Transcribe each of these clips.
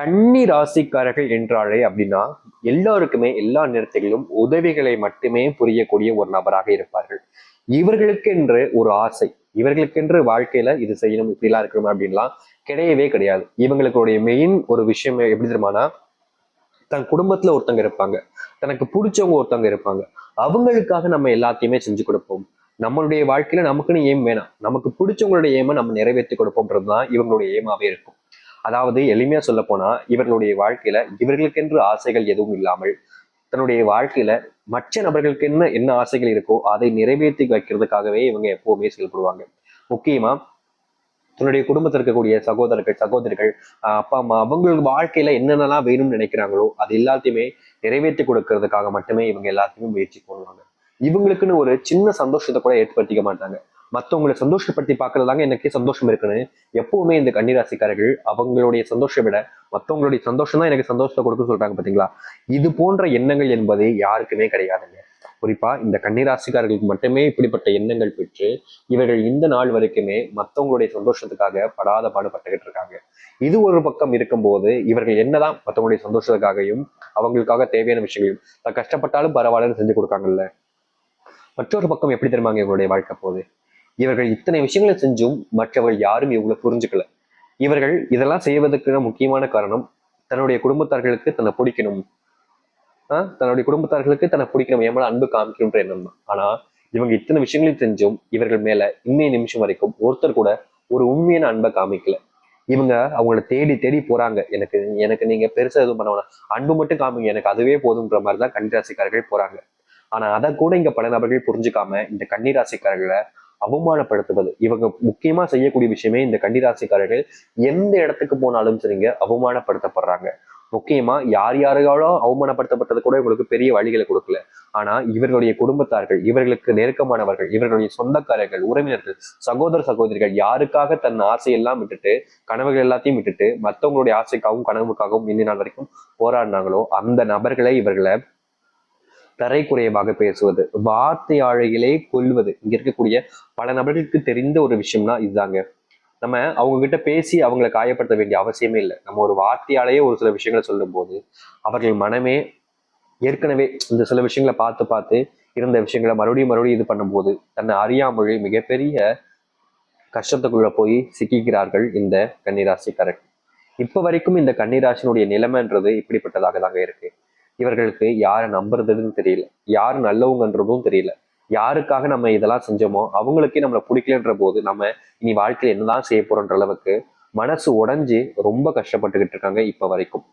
கன்னி ராசிக்காரர்கள் என்றாலே அப்படின்னா எல்லாருக்குமே எல்லா நேரத்திலும் உதவிகளை மட்டுமே புரியக்கூடிய ஒரு நபராக இருப்பார்கள். இவர்களுக்கென்று ஒரு ஆசை இவர்களுக்கென்று வாழ்க்கையில இது செய்யணும் இப்படிலாம் இருக்கணும் அப்படின்லாம் கிடையவே கிடையாது. இவங்களுடைய மெயின் ஒரு விஷயம் எப்படி தெரியுமானா தன் குடும்பத்துல ஒருத்தங்க இருப்பாங்க. தனக்கு பிடிச்சவங்க ஒருத்தவங்க இருப்பாங்க. அவங்களுக்காக நம்ம எல்லாத்தையுமே செஞ்சு கொடுப்போம். நம்மளுடைய வாழ்க்கையில நமக்குன்னு ஏம் வேணாம். நமக்கு பிடிச்சவங்களுடைய ஏமை நம்ம நிறைவேற்றி கொடுப்போம்ன்றது தான் இவங்களுடைய ஏமாவே இருக்கும். அதாவது எளிமையா சொல்ல போனா இவர்களுடைய வாழ்க்கையில இவர்களுக்கென்று ஆசைகள் எதுவும் இல்லாமல் தன்னுடைய வாழ்க்கையில மற்ற நபர்களுக்கு என்ன என்ன ஆசைகள் இருக்கோ அதை நிறைவேற்றி வைக்கிறதுக்காகவே இவங்க எப்பவுமே செயல்படுவாங்க. முக்கியமா தன்னுடைய குடும்பத்தில் இருக்கக்கூடிய சகோதரர்கள் சகோதரிகள் அப்பா அம்மா அவங்களுக்கு வாழ்க்கையில என்னென்னலாம் வேணும்னு நினைக்கிறாங்களோ அது எல்லாத்தையுமே நிறைவேற்றி கொடுக்கறதுக்காக மட்டுமே இவங்க எல்லாத்தையுமே முயற்சி பண்ணுவாங்க. இவங்களுக்குன்னு ஒரு சின்ன சந்தோஷத்தை கூட ஏற்படுத்திக்க மாட்டாங்க. மற்றவங்களை சந்தோஷப்படுத்தி பார்க்கறதாங்க எனக்கு சந்தோஷம் இருக்குன்னு எப்பவுமே இந்த கன்னிராசிக்காரர்கள் அவங்களுடைய சந்தோஷம் விட மற்றவங்களுடைய சந்தோஷம் தான் எனக்கு சந்தோஷத்தை கொடுக்க சொல்றாங்க பாத்தீங்களா? இது போன்ற எண்ணங்கள் என்பது யாருக்குமே கிடையாதுங்க. குறிப்பா இந்த கன்னிராசிக்காரர்களுக்கு மட்டுமே இப்படிப்பட்ட எண்ணங்கள் பெற்று இவர்கள் இந்த நாள் வரைக்குமே மற்றவங்களுடைய சந்தோஷத்துக்காக படாத பாடுபட்டுக்கிட்டு இருக்காங்க. இது ஒரு பக்கம் இருக்கும்போது இவர்கள் என்னதான் மற்றவங்களுடைய சந்தோஷத்துக்காகவும் அவங்களுக்காக தேவையான விஷயங்களையும் கஷ்டப்பட்டாலும் பரவாயில்லன்னு செஞ்சு கொடுக்காங்கல்ல. மற்றொரு பக்கம் எப்படி தெரியுமாங்க இவங்களுடைய வாழ்க்கை போகுது? இவர்கள் இத்தனை விஷயங்களை செஞ்சும் மற்றவர்கள் யாரும் இவங்களை புரிஞ்சுக்கல. இவர்கள் இதெல்லாம் செய்வதற்கு முக்கியமான காரணம் தன்னுடைய குடும்பத்தார்களுக்கு தன்னை பிடிக்கணும். ஆஹ் தன்னுடைய குடும்பத்தார்களுக்கு தன்னை பிடிக்கணும் என் மேல அன்பு காமிக்கணும்ன்ற எண்ணம் தான். ஆனா இவங்க இத்தனை விஷயங்களையும் செஞ்சும் இவர்கள் மேல இன்னைய நிமிஷம் வரைக்கும் ஒருத்தர் கூட ஒரு உண்மையான அன்பை காமிக்கல. இவங்க அவங்கள தேடி தேடி போறாங்க. எனக்கு எனக்கு நீங்க பெருசா எதுவும் பண்ண வேணாம். அன்பு மட்டும் காமிங்க எனக்கு அதுவே போதுன்ற மாதிரி தான் கன்னிராசிக்காரர்கள் போறாங்க. ஆனா அதை கூட இங்க பல நபர்கள் புரிஞ்சுக்காம இந்த கன்னிராசிக்காரர்களை அவமானப்படுத்துவது. இவங்க முக்கியமா செய்யக்கூடிய விஷயமே இந்த கண்டிராசிக்காரர்கள் எந்த இடத்துக்கு போனாலும் சரிங்க அவமானப்படுத்தப்படுறாங்க. முக்கியமா யார் யாரையாலோ அவமானப்படுத்தப்பட்டது கூட இவங்களுக்கு பெரிய வழிகளை கொடுக்கல. ஆனா இவர்களுடைய குடும்பத்தார்கள் இவர்களுக்கு நெருக்கமானவர்கள் இவர்களுடைய சொந்தக்காரர்கள் உறவினர்கள் சகோதர சகோதரிகள் யாருக்காக தன் ஆசையெல்லாம் விட்டுட்டு கனவுகள் எல்லாத்தையும் விட்டுட்டு மற்றவங்களுடைய ஆசைக்காகவும் கனவுக்காகவும் இன்னி நாள் வரைக்கும் போராடினாங்களோ அந்த நபர்களை இவர்களை தரைக்குறையமாக பேசுவது வார்த்தையாழைகளே கொல்வது. இங்க இருக்கக்கூடிய பல நபர்களுக்கு தெரிந்த ஒரு விஷயம்னா இதுதாங்க. நம்ம அவங்க கிட்ட பேசி அவங்களை காயப்படுத்த வேண்டிய அவசியமே இல்லை. நம்ம ஒரு வார்த்தையாலேயே ஒரு சில விஷயங்களை சொல்லும் போது அவர்கள் மனமே ஏற்கனவே இந்த சில விஷயங்களை பார்த்து பார்த்து இருந்த விஷயங்களை மறுபடியும் மறுபடியும் இது பண்ணும்போது தன்னை அறியாமொழி மிகப்பெரிய கஷ்டத்துக்குள்ள போய் சிக்கிக்கிறார்கள் இந்த கன்னிராசிக்காரர்கள். இப்போ வரைக்கும் இந்த கன்னிராசினுடைய நிலைமைன்றது இப்படிப்பட்டதாக தாங்க இருக்கு. இவர்களுக்கு யாரை நம்புறதுன்னு தெரியல. யார் நல்லவங்கன்றதும் தெரியல. யாருக்காக நம்ம இதெல்லாம் செஞ்சோமோ அவங்களுக்கே நம்மளை பிடிக்கலன்ற போது நம்ம இனி வாழ்க்கையில என்னதான் செய்ய போறோன்ற அளவுக்கு மனசு உடைஞ்சு ரொம்ப கஷ்டப்பட்டுக்கிட்டு இருக்காங்க இப்ப வரைக்கும்.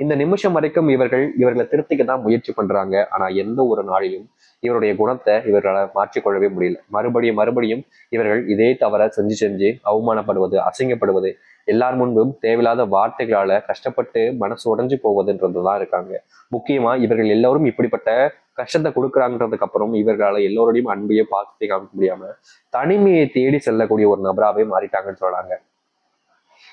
இந்த நிமிஷம் வரைக்கும் இவர்கள் இவர்களை திருத்திக்க தான் முயற்சி பண்றாங்க. ஆனா எந்த ஒரு நாளிலும் இவருடைய குணத்தை இவர்களால் மாற்றிக்கொள்ளவே முடியல. மறுபடியும் மறுபடியும் இவர்கள் இதே தவற செஞ்சு செஞ்சு அவமானப்படுவது அசிங்கப்படுவது எல்லார் முன்பும் தேவையில்லாத வார்த்தைகளால கஷ்டப்பட்டு மனசு உடைஞ்சு போவதுன்றதுதான் இருக்காங்க. முக்கியமா இவர்கள் எல்லோரும் இப்படிப்பட்ட கஷ்டத்தை கொடுக்குறாங்கன்றதுக்கு அப்புறம் இவர்களால எல்லோருடையும் அன்பையே பார்த்து காமிக்க முடியாம தனிமையை தேடி செல்லக்கூடிய ஒரு நபராகவே மாறிட்டாங்கன்னு சொல்றாங்க.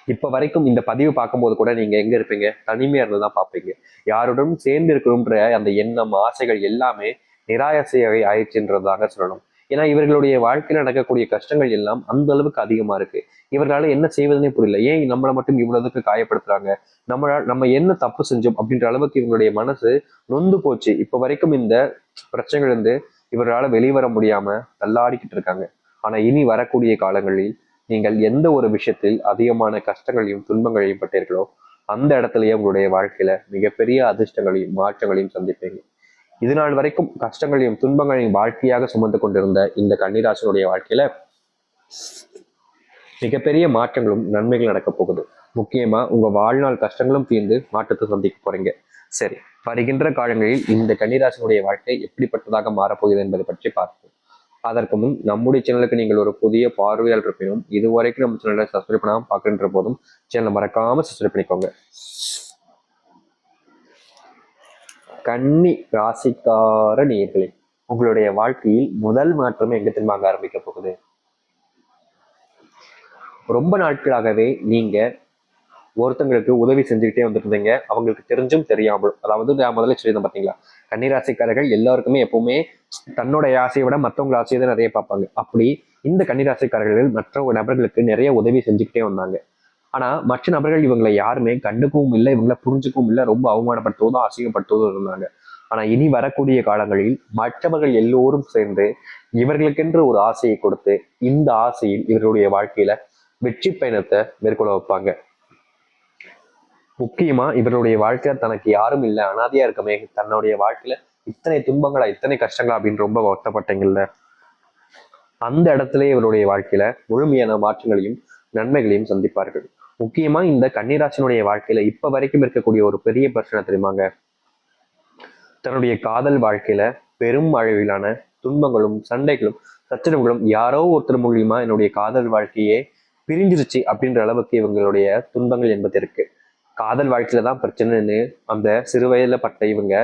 இப்ப வரைக்கும் இந்த பதிவு பார்க்கும்போது கூட நீங்க எங்க இருப்பீங்க? தனிமையா இருந்து தான் பார்ப்பீங்க. யாருடன் சேர்ந்து இருக்கணும்ன்ற அந்த எண்ணம் ஆசைகள் எல்லாமே நிராயசையாக ஆயிடுச்சுன்றதாக சொல்லணும். ஏன்னா இவர்களுடைய வாழ்க்கையில நடக்கக்கூடிய கஷ்டங்கள் எல்லாம் அந்த அளவுக்கு அதிகமா இருக்கு. இவர்களால என்ன செய்வதுனே புரியல. ஏன் நம்மளை மட்டும் இவ்வளவுக்கு காயப்படுத்துறாங்க? நம்மளால் நம்ம என்ன தப்பு செஞ்சோம் அப்படின்ற அளவுக்கு இவங்களுடைய மனசு நொந்து போச்சு. இப்ப வரைக்கும் இந்த பிரச்சனைகள் இருந்து இவர்களால வெளிவர முடியாம தள்ளாடிக்கிட்டு இருக்காங்க. ஆனா இனி வரக்கூடிய காலங்களில் நீங்கள் எந்த ஒரு விஷயத்தில் அதிகமான கஷ்டங்களையும் துன்பங்களையும் பட்டீர்களோ அந்த இடத்துலயே உங்களுடைய வாழ்க்கையில மிகப்பெரிய அதிர்ஷ்டங்களையும் மாற்றங்களையும் சந்திப்பீங்க இது நாள் வரைக்கும் கஷ்டங்களையும் துன்பங்களையும் வாழ்க்கையாக சுமந்து கொண்டிருந்த இந்த கன்னிராசனுடைய வாழ்க்கையில மிகப்பெரிய மாற்றங்களும் நன்மைகள் நடக்க போகுது. முக்கியமா உங்க வாழ்நாள் கஷ்டங்களும் தீர்ந்து மாற்றத்தை சந்திக்க போறீங்க. சரி வருகின்ற காலங்களில் இந்த கன்னிராசனுடைய வாழ்க்கை எப்படிப்பட்டதாக மாறப்போகுது என்பதை பற்றி பார்ப்போம். அதற்கு முன் நம்முடைய சேனலுக்கு நீங்கள் ஒரு புதிய பார்வையாளர் இருப்பினும் இதுவரைக்கும் நம்ம சேனலை சப்ஸ்கிரைப் பண்ணாமல் பார்க்கின்ற போதும் சேனலை மறக்காம சப்ஸ்கிரைப் பண்ணிக்கோங்க. கன்னி ராசிக்கார நேர்களே உங்களுடைய வாழ்க்கையில் முதல் மாற்றம் எங்க திரும்ப ஆரம்பிக்க போகுது? ரொம்ப நாட்களாகவே நீங்க ஒருத்தங்களுக்கு உதவி செஞ்சுக்கிட்டே வந்துருந்தீங்க. அவங்களுக்கு தெரிஞ்சும் தெரியாமலும் அதாவது நான் முதல்ல சொல்லியிருந்தேன் பார்த்தீங்களா கன்னிராசிக்காரர்கள் எல்லாருக்குமே எப்பவுமே தன்னோட ஆசையை விட மற்றவங்க ஆசையை தான் நிறைய பார்ப்பாங்க. அப்படி இந்த கன்னிராசிக்காரர்கள் மற்ற நபர்களுக்கு நிறைய உதவி செஞ்சுக்கிட்டே வந்தாங்க. ஆனா மற்ற நபர்கள் இவங்களை யாருமே கண்டுக்கவும் இல்லை இவங்களை புரிஞ்சுக்கவும் இல்லை ரொம்ப அவமானப்படுத்துவதோ அசிங்கப்படுத்துவதோ இருந்தாங்க. ஆனா இனி வரக்கூடிய காலங்களில் மற்றவர்கள் எல்லோரும் சேர்ந்து இவர்களுக்கென்று ஒரு ஆசையை கொடுத்து இந்த ஆசையில் இவர்களுடைய வாழ்க்கையில வெற்றி பயணத்தை மேற்கொள்ள வைப்பாங்க. முக்கியமா இவருடைய வாழ்க்கையில தனக்கு யாரும் இல்லை அனாதையா இருக்கமே தன்னுடைய வாழ்க்கையில இத்தனை துன்பங்களா இத்தனை கஷ்டங்களா அப்படின்னு ரொம்ப வருத்தப்பட்டீங்கல்ல? அந்த இடத்துல இவருடைய வாழ்க்கையில முழுமையான மாற்றங்களையும் நன்மைகளையும் சந்திப்பார்கள். முக்கியமா இந்த கன்னிராசினுடைய வாழ்க்கையில இப்ப வரைக்கும் இருக்கக்கூடிய ஒரு பெரிய பிரச்சனை தெரியுமாங்க? தன்னுடைய காதல் வாழ்க்கையில பெரும் அளவிலான துன்பங்களும் சண்டைகளும் சச்சரவுகளும் யாரோ ஒருத்தர் மூலியமா என்னுடைய காதல் வாழ்க்கையே பிரிஞ்சிருச்சு அப்படின்ற அளவுக்கு இவங்களுடைய துன்பங்கள் என்பது இருக்கு. காதல் வாழ்க்கையில தான் பிரச்சனைன்னு அந்த சிறு வயதுல பட்ட இவங்க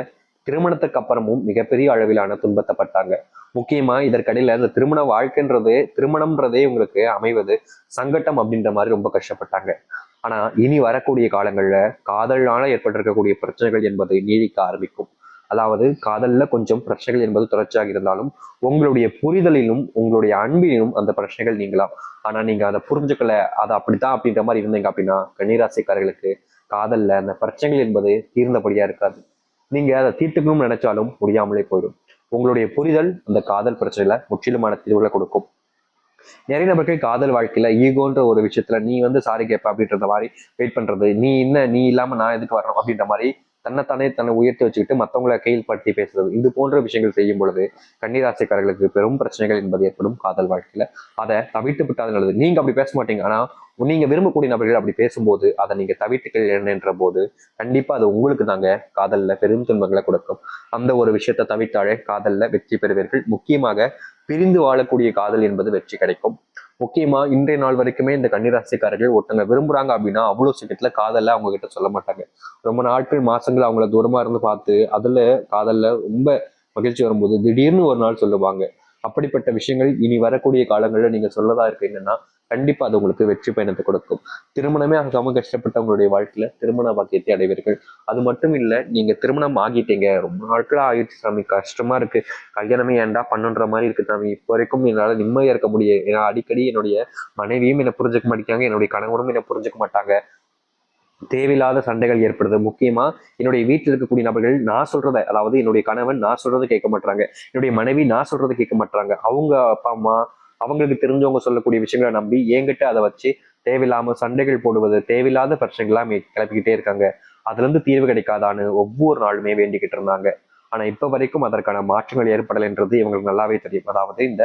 திருமணத்துக்கு அப்புறமும் மிகப்பெரிய அளவிலான துன்பத்தை பட்டாங்க. முக்கியமா இதற்கடையில இந்த திருமண வாழ்க்கைன்றது திருமணம்ன்றதே உங்களுக்கு அமைவது சங்கட்டம் அப்படின்ற மாதிரி ரொம்ப கஷ்டப்பட்டாங்க. ஆனா இனி வரக்கூடிய காலங்கள்ல காதலால ஏற்பட்டிருக்கக்கூடிய பிரச்சனைகள் என்பது நீடிக்க ஆரம்பிக்கும். அதாவது காதல்ல கொஞ்சம் பிரச்சனைகள் என்பது தொடர்ச்சியாக இருந்தாலும் உங்களுடைய புரிதலிலும் உங்களுடைய அன்பிலும் அந்த பிரச்சனைகள் நீங்களாம் ஆனா நீங்க அதை புரிஞ்சுக்கல அதை அப்படித்தான் அப்படின்ற மாதிரி இருந்தீங்க அப்படின்னா கன்னிராசிக்காரர்களுக்கு காதல்ல அந்த பிரச்சனைகள் என்பது தீர்ந்தபடியா இருக்காது. நீங்க அதை தீர்த்துக்கணும்னு நினைச்சாலும் முடியாமலே போயிடும். உங்களுடைய புரிதல் அந்த காதல் பிரச்சனையில முற்றிலுமான தீர்வுகளை கொடுக்கும். நிறைய நபர்கள் காதல் வாழ்க்கையில ஈகோன்ற ஒரு விஷயத்துல நீ வந்து சாரி கேட்ப அப்படின்ற மாதிரி வெயிட் பண்றது நீ என்ன நீ இல்லாம நான் எதுக்கு வரணும் அப்படின்ற மாதிரி தன்னைத்தானே தன்னை உயர்த்தி வச்சுக்கிட்டு மற்றவங்களை கையில் படுத்தி பேசுறது. இது போன்ற விஷயங்கள் செய்யும் பொழுது கன்னிராசிக்காரர்களுக்கு பெரும் பிரச்சனைகள் என்பது ஏற்படும் காதல் வாழ்க்கையில. அதை தவிர்த்து விட்டாது நல்லது. நீங்க அப்படி பேச மாட்டீங்க. ஆனா நீங்க விரும்பக்கூடிய நபர்கள் அப்படி பேசும்போது அதை நீங்க தவிர்த்துக்கள் என்ற போது கண்டிப்பா அது உங்களுக்கு தாங்க காதல்ல பெரும் துன்பங்களை கொடுக்கும். அந்த ஒரு விஷயத்தை தவிர்த்தாலே காதல்ல வெற்றி பெறுவீர்கள். முக்கியமாக பிரிந்து வாழக்கூடிய காதல் என்பது வெற்றி கிடைக்கும். முக்கியமா இன்றைய நாள் வரைக்குமே இந்த கன்னிராசிக்காரர்கள் ஒருத்தங்க விரும்புறாங்க அப்படின்னா அவ்வளவு சீக்கிரத்துல காதல்ல அவங்க கிட்ட சொல்ல மாட்டாங்க. ரொம்ப நாட்கள் மாசங்கள் அவங்கள தூரமா இருந்து பார்த்து அதுல காதல்ல ரொம்ப மகிழ்ச்சி வரும்போது திடீர்னு ஒரு நாள் சொல்லுவாங்க. அப்படிப்பட்ட விஷயங்கள் இனி வரக்கூடிய காலங்களில் நீங்க சொல்லதா இருக்கு என்னன்னா கண்டிப்பா அது உங்களுக்கு வெற்றி பயணத்தை கொடுக்கும். திருமணமே ஆகாம கஷ்டப்பட்டவங்களுடைய வாழ்க்கையில திருமண பாக்கியத்தை அடைவீர்கள். அது மட்டும் இல்ல நீங்க திருமணம் ஆகிட்டீங்க. ரொம்ப நாட்களா ஆயிடுச்சு சாமி. கஷ்டமா இருக்கு. கல்யாணமே ஏன்டா பண்ணுன்ற மாதிரி இருக்கு சாமி. இப்போ வரைக்கும் என்னால நிம்மதியா இருக்க முடியும் ஏன்னா அடிக்கடி என்னுடைய மனைவியும் என்னை புரிஞ்சுக்க மாட்டேங்காங்க என்னுடைய கணவனும் என்னை புரிஞ்சுக்க மாட்டாங்க. தேவையில்லாத சண்டைகள் ஏற்படுது. முக்கியமா என்னுடைய வீட்டில் இருக்கக்கூடிய நபர்கள் நான் சொல்றத அதாவது என்னுடைய கணவன் நான் சொல்றதை கேட்க மாட்டாங்க என்னுடைய மனைவி நான் சொல்றதை கேட்க மாட்டாங்க அவங்க அப்பா அம்மா அவங்களுக்கு தெரிஞ்சவங்க சொல்லக்கூடிய விஷயங்களை நம்பி என்கிட்ட அதை வச்சு தேவையில்லாம சண்டைகள் போடுவது தேவையில்லாத பிரச்சனைகள்லாம் கிளப்பிக்கிட்டே இருக்காங்க. அதுல இருந்து தீர்வு கிடைக்காதான்னு ஒவ்வொரு நாளுமே வேண்டிக்கிட்டு இருந்தாங்க. ஆனா இப்ப வரைக்கும் அதற்கான மாற்றங்கள் ஏற்படலைன்றது இவங்களுக்கு நல்லாவே தெரியும். அதாவது இந்த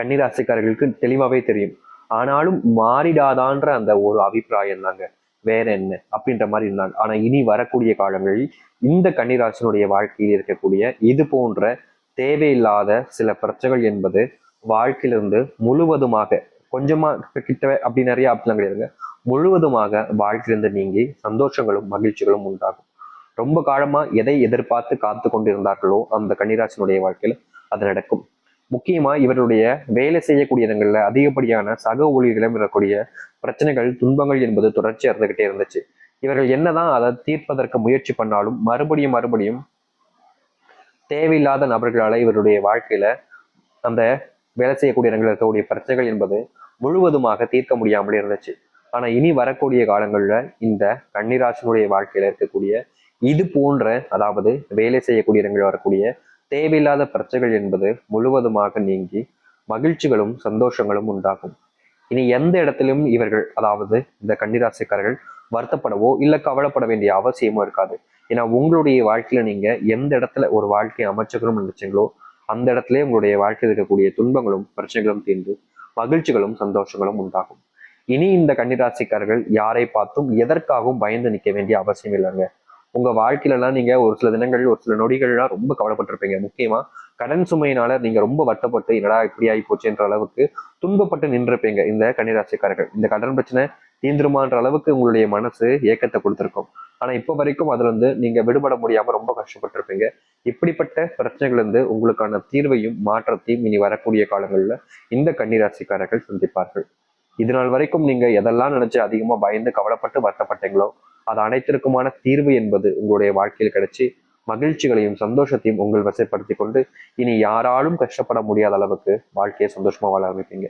கன்னிராசிக்காரர்களுக்கு தெளிவாவே தெரியும். ஆனாலும் மாறிடாதான்ற அந்த ஒரு அபிப்பிராயம் தாங்க. வேற என்ன? அப்படின்ற மாதிரி இருந்தாங்க. ஆனா இனி வரக்கூடிய காலங்களில் இந்த கன்னிராசனுடைய வாழ்க்கையில் இருக்கக்கூடிய இது போன்ற தேவையில்லாத சில பிரச்சனைகள் என்பது வாழ்க்கையிலிருந்து முழுவதுமாக கொஞ்சமா கிட்ட அப்படி நிறைய அப்படிலாம் கிடையாதுங்க. முழுவதுமாக வாழ்க்கையிலிருந்து நீங்கி சந்தோஷங்களும் மகிழ்ச்சிகளும் உண்டாகும். ரொம்ப காலமா எதை எதிர்பார்த்து காத்து கொண்டிருந்தார்களோ அந்த கன்னிராசனுடைய வாழ்க்கையில அது நடக்கும். முக்கியமா இவருடைய வேலை செய்யக்கூடிய இடங்கள்ல அதிகப்படியான சக ஊழியர்களும் இருக்கக்கூடிய பிரச்சனைகள் துன்பங்கள் என்பது தொடர்ச்சியாக இருந்துகிட்டே இருந்துச்சு. இவர்கள் என்னதான் அதை தீர்ப்பதற்கு முயற்சி பண்ணாலும் மறுபடியும் மறுபடியும் தேவையில்லாத நபர்களால இவருடைய வாழ்க்கையில அந்த வேலை செய்யக்கூடிய இடங்களில் இருக்கக்கூடிய பிரச்சனைகள் என்பது முழுவதுமாக தீர்க்க முடியாமலே இருந்துச்சு. ஆனா இனி வரக்கூடிய காலங்கள்ல இந்த கன்னிராசனுடைய வாழ்க்கையில இருக்கக்கூடிய இது போன்ற அதாவது வேலை செய்யக்கூடிய இடங்களில் வரக்கூடிய தேவையில்லாத பிரச்சனைகள் என்பது முழுவதுமாக நீங்கி மகிழ்ச்சிகளும் சந்தோஷங்களும் உண்டாகும். இனி எந்த இடத்திலும் இவர்கள் அதாவது இந்த கன்னிராசிக்காரர்கள் வருத்தப்படவோ இல்ல கவலைப்பட வேண்டிய அவசியமோ இருக்காது. ஏன்னா உங்களுடைய வாழ்க்கையில நீங்க எந்த இடத்துல ஒரு வாழ்க்கையை அமைச்சுக்கணும்னு நினைச்சீங்களோ அந்த இடத்துல உங்களுடைய வாழ்க்கையில் இருக்கக்கூடிய துன்பங்களும் பிரச்சனைகளும் தீர்ந்து மகிழ்ச்சிகளும் சந்தோஷங்களும் உண்டாகும். இனி இந்த கன்னிராசிக்காரர்கள் யாரை பார்த்தும் எதற்காகவும் பயந்து நிற்க வேண்டிய அவசியம் இல்லைங்க. உங்க வாழ்க்கையில எல்லாம் நீங்க ஒரு சில தினங்கள் ஒரு சில நொடிகள்லாம் ரொம்ப கவலைப்பட்டிருப்பீங்க. முக்கியமா கடன் சுமையினால நீங்க ரொம்ப வட்டப்பட்டு என்னடா இப்படி ஆகி போச்சுன்ற அளவுக்கு துன்பப்பட்டு நின்றுப்பீங்க இந்த கன்னிராசிக்காரர்கள். இந்த கடன் பிரச்சனை தீந்துருமான்ற அளவுக்கு உங்களுடைய மனசு ஏக்கத்தை கொடுத்துருக்கும். ஆனா இப்ப வரைக்கும் அதுல இருந்து நீங்க விடுபட முடியாம ரொம்ப கஷ்டப்பட்டிருப்பீங்க. இப்படிப்பட்ட பிரச்சனைகள் இருந்து உங்களுக்கான தீர்வையும் மாற்றத்தையும் இனி வரக்கூடிய காலங்கள்ல இந்த கன்னிராசிக்காரர்கள் சந்திப்பார்கள். இது நாள் வரைக்கும் நீங்க எதெல்லாம் நினைச்சு அதிகமா பயந்து கவலைப்பட்டு வருத்தப்பட்டீங்களோ அது அனைத்திற்குமான தீர்வு என்பது உங்களுடைய வாழ்க்கையில் கிடைச்சி மகிழ்ச்சிகளையும் சந்தோஷத்தையும் உங்கள் வசைப்படுத்தி கொண்டு இனி யாராலும் கஷ்டப்பட முடியாத அளவுக்கு வாழ்க்கையை சந்தோஷமா வாழ ஆரம்பிப்பீங்க.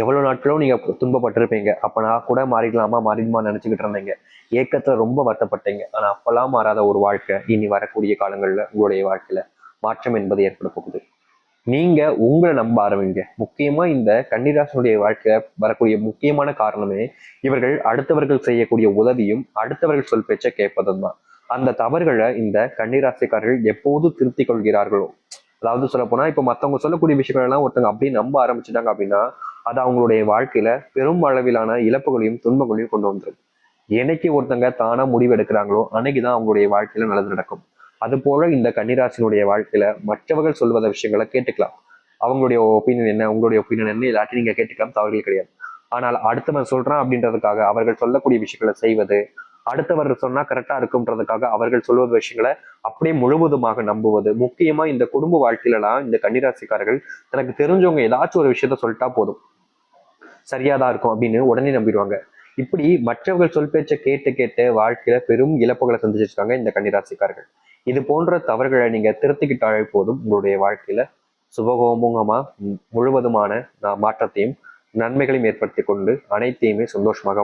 எவ்வளவு நாட்களும் நீங்க துன்பப்பட்டிருப்பீங்க. அப்ப நான் கூட மாறிடலாமா மாறிடுமா நினைச்சுக்கிட்டு இருந்தீங்க. ஏக்கத்துல ரொம்ப வருத்தப்பட்டீங்க. ஆனா அப்பெல்லாம் மாறாத ஒரு வாழ்க்கை இனி வரக்கூடிய காலங்கள்ல உங்களுடைய வாழ்க்கையில மாற்றம் என்பது ஏற்பட போகுது. நீங்கள் உங்களை நம்ப ஆரம்பிங்க. முக்கியமாக இந்த கன்னிராசனுடைய வாழ்க்கையில் வரக்கூடிய முக்கியமான காரணமே இவர்கள் அடுத்தவர்கள் செய்யக்கூடிய உதவியும் அடுத்தவர்கள் சொல் பேச்சை கேட்பதும் தான். அந்த தவறுகளை இந்த கன்னிராசிக்காரர்கள் எப்போது திருத்தி கொள்கிறார்களோ? அதாவது சொல்ல போனா இப்போ மற்றவங்க சொல்லக்கூடிய விஷயங்கள் எல்லாம் ஒருத்தவங்க அப்படியே நம்ப ஆரம்பிச்சிட்டாங்க அப்படின்னா அது அவங்களுடைய வாழ்க்கையில பெரும் அளவிலான இழப்புகளையும் துன்பங்களையும் கொண்டு வந்துடும் என்னைக்கு ஒருத்தங்க தானா முடிவு எடுக்கிறாங்களோ அன்னைக்கு தான் அவங்களுடைய வாழ்க்கையில நல்லது நடக்கும். அது போல இந்த கன்னிராசினுடைய வாழ்க்கையில மற்றவர்கள் சொல்வத விஷயங்களை கேட்டுக்கலாம். அவங்களுடைய ஒப்பீனியன் என்ன உங்களுடைய ஒப்பீனியன் என்ன எல்லாத்தையும் நீங்க கேட்டுக்கலாம் தவறுகள் கிடையாது. ஆனால் அடுத்தவன் சொல்றான் அப்படின்றதுக்காக அவர்கள் சொல்லக்கூடிய விஷயங்களை செய்வது அடுத்தவர் சொன்னா கரெக்டா இருக்கும்ன்றதுக்காக அவர்கள் சொல்வது விஷயங்களை அப்படியே முழுவதுமாக நம்புவது. முக்கியமா இந்த குடும்ப வாழ்க்கையிலலாம் இந்த கன்னிராசிக்காரர்கள் தனக்கு தெரிஞ்சவங்க ஏதாச்சும் ஒரு விஷயத்த சொல்லிட்டா போதும். சரியாதான் இருக்கும் அப்படின்னு உடனே நம்பிடுவாங்க. இப்படி மற்றவர்கள் சொல் பேச்சை கேட்டு கேட்டு வாழ்க்கையில பெரும் இழப்புகளை சந்திச்சிருக்காங்க இந்த கன்னிராசிக்காரர்கள். இது போன்ற தவறுகளை நீங்க திருத்திக்கிட்டாலே போதும். உங்களுடைய வாழ்க்கையில சுபகோமுகமா முழுவதுமான மாற்றத்தையும் நன்மைகளையும் ஏற்படுத்தி கொண்டு அனைத்தையுமே சந்தோஷமாக